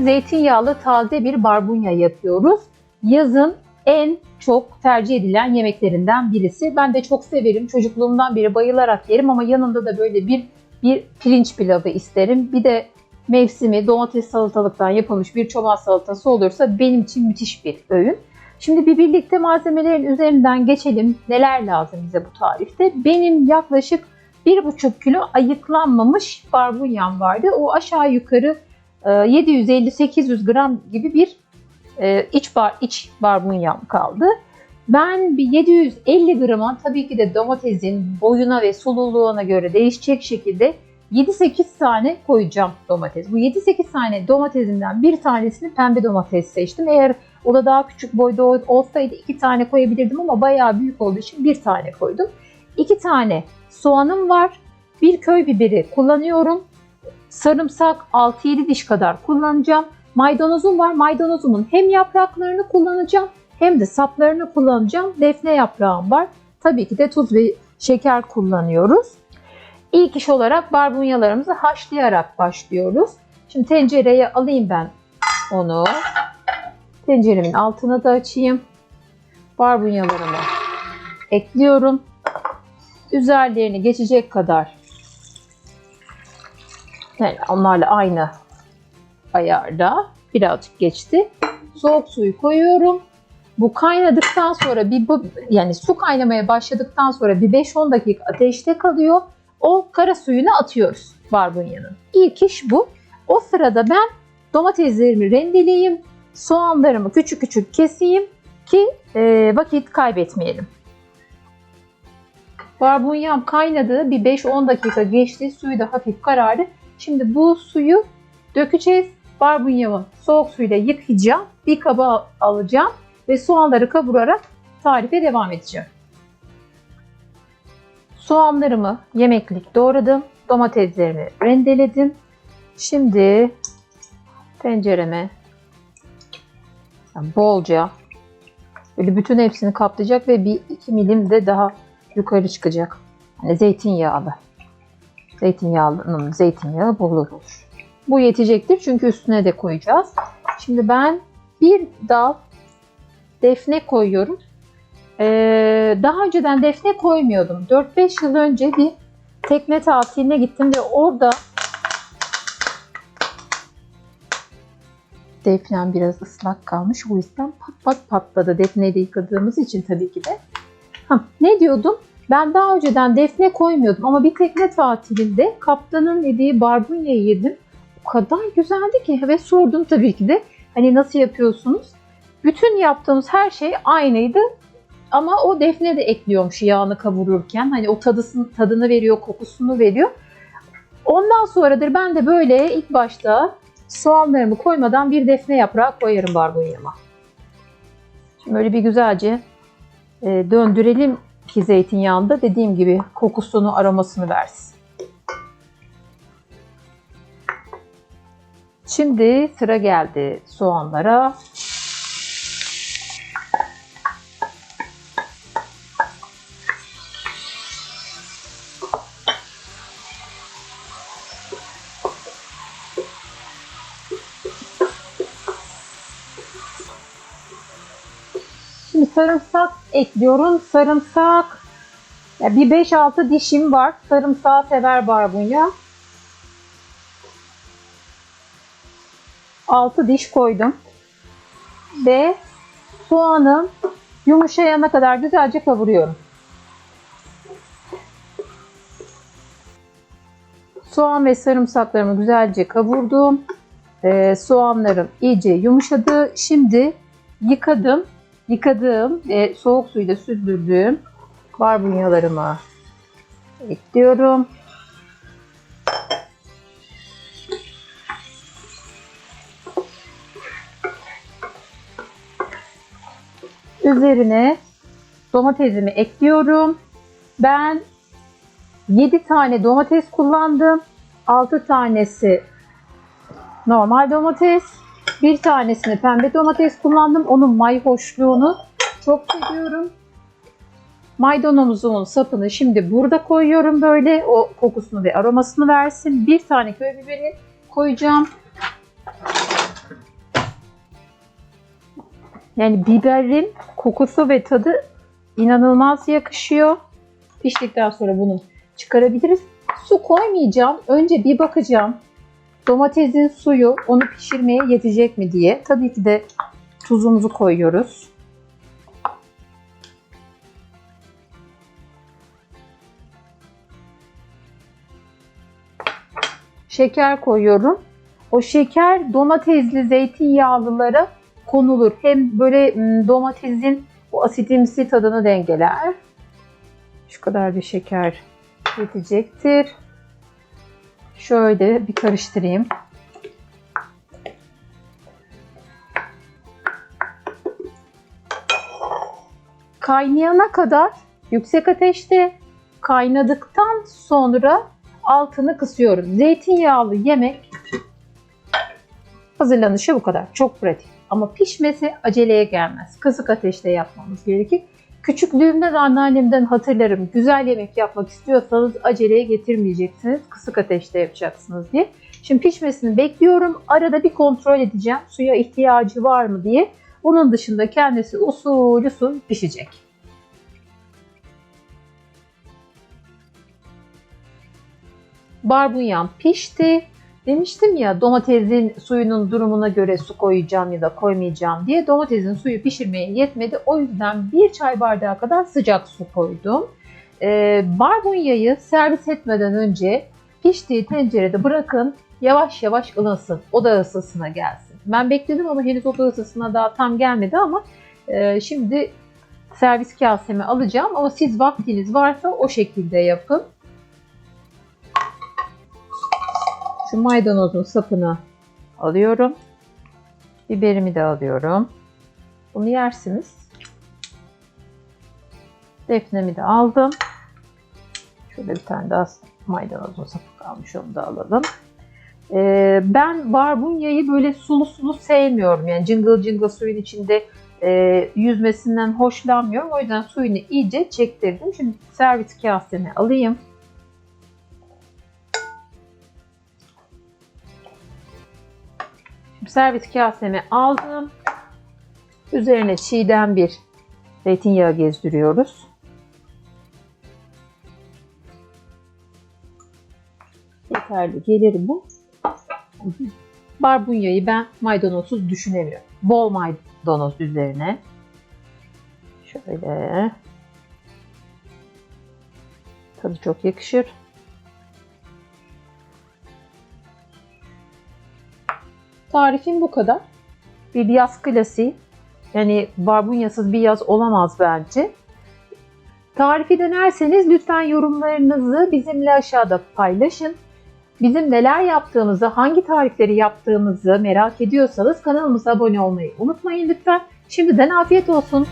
Zeytinyağlı taze bir barbunya yapıyoruz. Yazın en çok tercih edilen yemeklerinden birisi. Ben de çok severim. Çocukluğumdan beri bayılarak yerim ama yanında da böyle bir bir pirinç pilavı isterim. Bir de mevsimi domates salatalıktan yapılmış bir çoban salatası olursa benim için müthiş bir öğün. Şimdi bir birlikte malzemelerin üzerinden geçelim. Neler lazım bize bu tarifte? Benim yaklaşık 1,5 kilo ayıklanmamış barbunyam vardı. O aşağı yukarı 750-800 gram gibi bir e, iç bar iç barbunyam kaldı. Ben bir 750 grama tabii ki de domatesin boyuna ve sululuğuna göre değişecek şekilde 7-8 tane koyacağım domates. Bu 7-8 tane domatesimden bir tanesini pembe domates seçtim. Eğer o da daha küçük boyda olsaydı 2 tane koyabilirdim ama bayağı büyük olduğu için bir tane koydum. 2 tane soğanım var. Bir köy biberi kullanıyorum. Sarımsak 6-7 diş kadar kullanacağım. Maydanozum var. Maydanozumun hem yapraklarını kullanacağım hem de saplarını kullanacağım. Defne yaprağım var. Tabii ki de tuz ve şeker kullanıyoruz. İlk iş olarak barbunyalarımızı haşlayarak başlıyoruz. Şimdi tencereye alayım ben onu. Tenceremin altına da açayım. Barbunyalarımı ekliyorum. Üzerlerini geçecek kadar yani onlarla aynı ayarda birazcık geçti. Soğuk suyu koyuyorum. Bu kaynadıktan sonra bir bu- yani su kaynamaya başladıktan sonra bir 5-10 dakika ateşte kalıyor. O kara suyunu atıyoruz barbunyanın. İlk iş bu. O sırada ben domateslerimi rendeleyeyim. Soğanlarımı küçük küçük keseyim ki e, vakit kaybetmeyelim. Barbunyam kaynadı. Bir 5-10 dakika geçti. Suyu da hafif karardı. Şimdi bu suyu dökeceğiz. Barbunyamı soğuk suyla yıkayacağım. Bir kaba alacağım ve soğanları kavurarak tarife devam edeceğim. Soğanlarımı yemeklik doğradım. Domateslerimi rendeledim. Şimdi tencereme bolca böyle bütün hepsini kaplayacak ve bir iki milim de daha yukarı çıkacak. Yani zeytinyağlı. Zeytinyağlının zeytinyağı bol olur. Bu yetecektir çünkü üstüne de koyacağız. Şimdi ben bir dal defne koyuyorum. Ee, daha önceden defne koymuyordum. 4-5 yıl önce bir tekne tatiline gittim ve orada defnem biraz ıslak kalmış. O yüzden pat pat patladı. Defneyi de yıkadığımız için tabii ki de. Ha, ne diyordum? Ben daha önceden defne koymuyordum ama bir tekne tatilinde kaptanın yediği barbunyayı yedim. O kadar güzeldi ki ve sordum tabii ki de hani nasıl yapıyorsunuz? Bütün yaptığımız her şey aynıydı ama o defne de ekliyormuş yağını kavururken. Hani o tadısını, tadını veriyor, kokusunu veriyor. Ondan sonradır ben de böyle ilk başta soğanlarımı koymadan bir defne yaprağı koyarım barbunyama. Şimdi böyle bir güzelce e, döndürelim ki zeytinyağında dediğim gibi kokusunu, aromasını versin. Şimdi sıra geldi soğanlara. Şimdi sarımsak ekliyorum. Sarımsak ya bir 5-6 dişim var. Sarımsağı sever barbunya. 6 diş koydum. Ve soğanım yumuşayana kadar güzelce kavuruyorum. Soğan ve sarımsaklarımı güzelce kavurdum. Ee, soğanlarım iyice yumuşadı. Şimdi yıkadım. Yıkadığım ve soğuk suyla süzdürdüğüm barbunyalarımı ekliyorum. Üzerine domatesimi ekliyorum. Ben 7 tane domates kullandım. 6 tanesi normal domates. Bir tanesini pembe domates kullandım. Onun mayhoşluğunu çok seviyorum. Maydanozumun sapını şimdi burada koyuyorum böyle. O kokusunu ve aromasını versin. Bir tane köy biberi koyacağım. Yani biberin kokusu ve tadı inanılmaz yakışıyor. Piştikten sonra bunu çıkarabiliriz. Su koymayacağım. Önce bir bakacağım. Domatesin suyu onu pişirmeye yetecek mi diye. Tabii ki de tuzumuzu koyuyoruz. Şeker koyuyorum. O şeker domatesli zeytinyağlılara konulur. Hem böyle m, domatesin o asitimsi tadını dengeler. Şu kadar bir şeker yetecektir. Şöyle bir karıştırayım. Kaynayana kadar yüksek ateşte kaynadıktan sonra altını kısıyoruz. Zeytinyağlı yemek hazırlanışı bu kadar. Çok pratik. Ama pişmesi aceleye gelmez. Kısık ateşte yapmamız gerekir. Küçüklüğümden anneannemden hatırlarım. Güzel yemek yapmak istiyorsanız aceleye getirmeyeceksiniz. Kısık ateşte yapacaksınız diye. Şimdi pişmesini bekliyorum. Arada bir kontrol edeceğim. Suya ihtiyacı var mı diye. Bunun dışında kendisi usul usul pişecek. Barbunyam pişti. Demiştim ya domatesin suyunun durumuna göre su koyacağım ya da koymayacağım diye. Domatesin suyu pişirmeye yetmedi. O yüzden bir çay bardağı kadar sıcak su koydum. Ee, barbunyayı servis etmeden önce piştiği tencerede bırakın yavaş yavaş ılınsın. Oda ısısına gelsin. Ben bekledim ama henüz oda ısısına daha tam gelmedi ama e, şimdi servis kaseme alacağım. Ama siz vaktiniz varsa o şekilde yapın. Şu maydanozun sapını alıyorum. Biberimi de alıyorum. Bunu yersiniz. Defnemi de aldım. Şöyle bir tane daha maydanozun sapı kalmış onu da alalım. Ee, ben barbunyayı böyle sulu sulu sevmiyorum. Yani cıngıl cıngıl suyun içinde e, yüzmesinden hoşlanmıyorum. O yüzden suyunu iyice çektirdim. Şimdi servis kaseme alayım. Servis kaseme aldım. Üzerine çiğden bir zeytinyağı gezdiriyoruz. Yeterli gelir bu. Barbunyayı ben maydanozsuz düşünemiyorum. Bol maydanoz üzerine. Şöyle. Tadı çok yakışır. Tarifim bu kadar. Bir yaz klasiği. Yani barbunyasız bir yaz olamaz bence. Tarifi denerseniz lütfen yorumlarınızı bizimle aşağıda paylaşın. Bizim neler yaptığımızı, hangi tarifleri yaptığımızı merak ediyorsanız kanalımıza abone olmayı unutmayın lütfen. Şimdiden afiyet olsun.